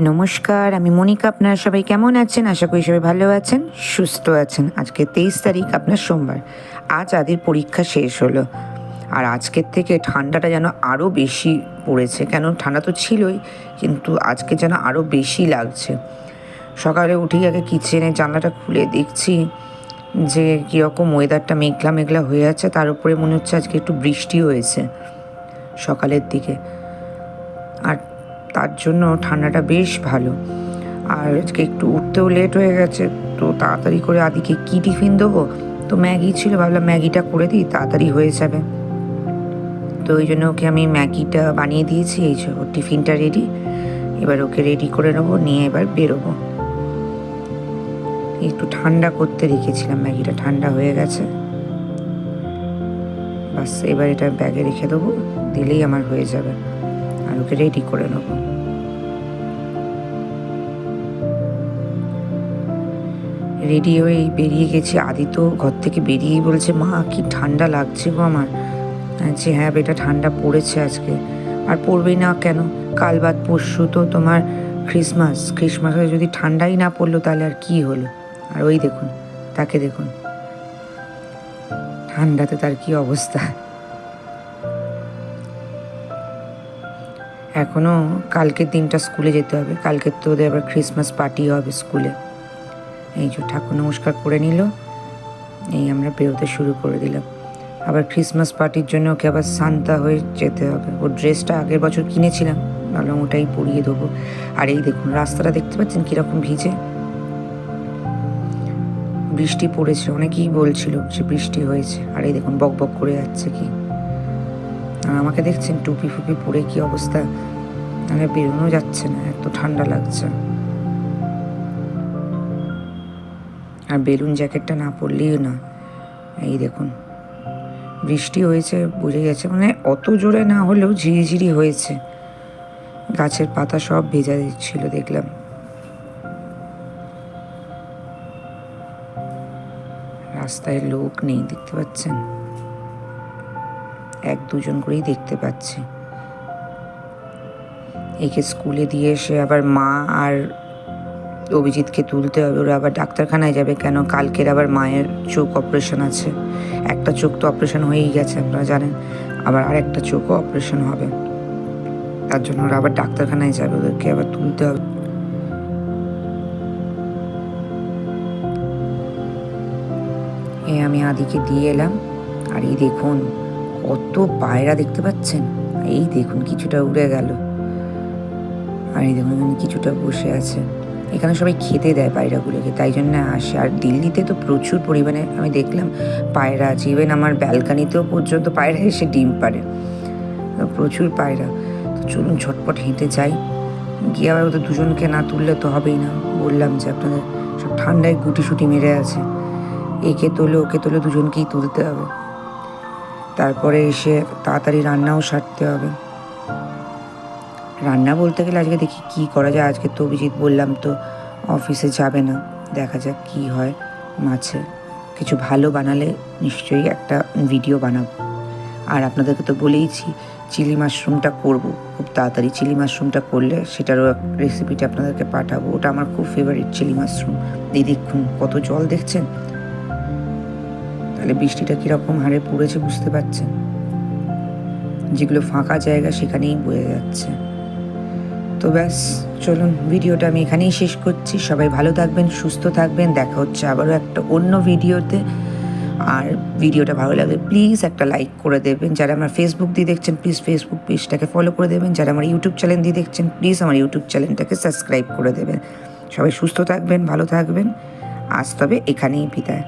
নমস্কার, আমি মনিকা, আপনারা সবাই কেমন আছেন? আশা করি সবাই ভালো আছেন, সুস্থ আছেন। আজকে তেইশ তারিখ, আপনার সোমবার। আজ আদির পরীক্ষা শেষ হলো। আর আজকের থেকে ঠান্ডাটা যেন আরও বেশি পড়েছে। কেন? ঠান্ডা তো ছিলই, কিন্তু আজকে যেন আরও বেশি লাগছে। সকালে উঠেই আগে কিচেনে জানলাটা খুলে দেখছি যে কীরকম ওয়েদারটা মেঘলা মেঘলা হয়ে আছে। তার উপরে মনে হচ্ছে আজকে একটু বৃষ্টি হয়েছে সকালের দিকে। আর তার জন্য ঠান্ডাটা বেশ ভালো। আর আজকে একটু উঠতেও লেট হয়ে গেছে, তো তাড়াতাড়ি করে আদিকে কী টিফিন দেবো? তো ম্যাগি ছিল, ভাবলাম ম্যাগিটা করে দিই, তাড়াতাড়ি হয়ে যাবে। তো ওই জন্য ওকে আমি ম্যাগিটা বানিয়ে দিয়েছি, এই যে ওর টিফিনটা রেডি এবার ওকে রেডি করে নেব, নিয়ে এবার বেরোবো। একটু ঠান্ডা করতে রেখেছিলাম, ম্যাগিটা ঠান্ডা হয়ে গেছে। বাস, এবার এটা ব্যাগে রেখে দেবো, দিলেই আমার হয়ে যাবে। আর ওকে রেডি করে নেব। রেডি হয়ে বেরিয়ে গেছি। আদি তো ঘর থেকে বেরিয়েই বলছে, মা, কি ঠান্ডা লাগছে গো আমার। যে হ্যাঁ বেটা ঠান্ডা পড়েছে আজকে। আর পড়বেই না কেন? কাল বাদ পরশু তো তোমার ক্রিসমাস ক্রিসমাসে যদি ঠান্ডাই না পড়ল তাহলে আর কি হলো? আর ওই দেখুন, তাকে দেখুন। ঠান্ডাতে তার কি অবস্থা? এখনও কালকের দিনটা স্কুলে যেতে হবে। কালকের তো ওদের আবার ক্রিসমাস পার্টি হবে স্কুলে। এই যে ঠাকুর নমস্কার করে নিল। এই আমরা বেরোতে শুরু করে দিলাম। আবার ক্রিসমাস পার্টির জন্য ওকে আবার সান্তা হয়ে যেতে হবে। ওর ড্রেসটা আগের বছর কিনেছিলাম। ভাবলাম ওটাই পরিয়ে দেবো। আর এই দেখুন, রাস্তাটা দেখতে পাচ্ছেন কীরকম ভিজে? বৃষ্টি পড়েছে, অনেকেই বলছিল যে বৃষ্টি হয়েছে। আর এই দেখুন, বক বক করে যাচ্ছে কি? আর আমাকে দেখছেন টুপি ফুপি পরে কি অবস্থা? মানে বেরোনো যাচ্ছে না, এত ঠান্ডা লাগছে। আর বেলুন জ্যাকেটটা না পরলেই না। এই দেখুন, বৃষ্টি হয়েছে, বুঝে গেছে মানে অত জোরে না হলেও ঝিরিঝিরি হয়েছে। গাছের পাতা সব ভেজা দিচ্ছিল দেখলাম। রাস্তায় লোক নেই, দেখতে পাচ্ছেন? এক দুজন করেই দেখতে পাচ্ছি। একে স্কুলে দিয়ে এসে আবার মা আর অভিজিৎকে তুলতে হবে। ওরা আবার ডাক্তারখানায় যাবে কেন? কালকের আবার মায়ের চোখ অপারেশন আছে। একটা চোখ তো অপারেশন হয়েই গেছে, আপনারা জানেন। আবার আর একটা চোখও অপারেশন হবে। তার জন্য ওরা আবার ডাক্তারখানায় যাবে, ওদেরকে আবার তুলতে হবে। আমি আদিকে দিয়ে এলাম। আর এই দেখুন কত পায়রা দেখতে পাচ্ছেন? এই দেখুন, কিছুটা উড়ে গেল। আর এই দেখুন, এখানে কিছুটা বসে আছে। এখানে সবাই খেতে দেয় পায়রাগুলোকে, তাই জন্য আসে। আর দিল্লিতে তো প্রচুর পরিমাণে আমি দেখলাম পায়রা আছে। ইভেন আমার ব্যালকানিতেও পর্যন্ত পায়রা এসে ডিম পারে প্রচুর পায়রা। তো চলুন, ঝটপট হেঁটে যাই। গিয়ে আবার ওদের দুজনকে না তুললে তো হবেই না। বললাম যে আপনাদের সব ঠান্ডায় গুটি সুটি মেরে আছে। একে তোলে, ওকে তোলে, দুজনকেই তুলতে হবে। তারপরে এসে তাড়াতাড়ি রান্নাও সারতে হবে। রান্না বলতে গেলে আজকে দেখি কি করা যায়। আজকে তো অভিজিৎ বললাম তো অফিসে যাবে না। দেখা যাক কি হয় মাছে। কিছু ভালো বানালে নিশ্চয়ই একটা ভিডিও বানাবো। আর আপনাদেরকে তো বলেইছি, চিলি মাশরুমটা করব। খুব তাড়াতাড়ি চিলি মাশরুমটা করলে সেটারও রেসিপিটা আপনাদেরকে পাঠাবো। ওটা আমার খুব ফেভারিট চিলি মাশরুম। দেখুন কত জল দেখছেন? তাহলে বৃষ্টিটা কীরকম হারে পড়েছে বুঝতে পারছেন? যেগুলো ফাঁকা জায়গা সেখানেই বয়ে যাচ্ছে। তো ব্যাস, চলুন ভিডিওটা আমি এখানেই শেষ করছি। সবাই ভালো থাকবেন, সুস্থ থাকবেন। দেখা হচ্ছে আবারও একটা অন্য ভিডিওতে। আর ভিডিওটা ভালো লাগলে প্লিজ একটা লাইক করে দেবেন। যারা আমার ফেসবুক দিয়ে দেখছেন, প্লিজ ফেসবুক পেজটাকে ফলো করে দেবেন। যারা আমার ইউটিউব চ্যানেল দিয়ে দেখছেন প্লিজ আমার ইউটিউব চ্যানেলটাকে সাবস্ক্রাইব করে দেবেন। সবাই সুস্থ থাকবেন, ভালো থাকবেন। আজ তবে এখানেই বিদায়।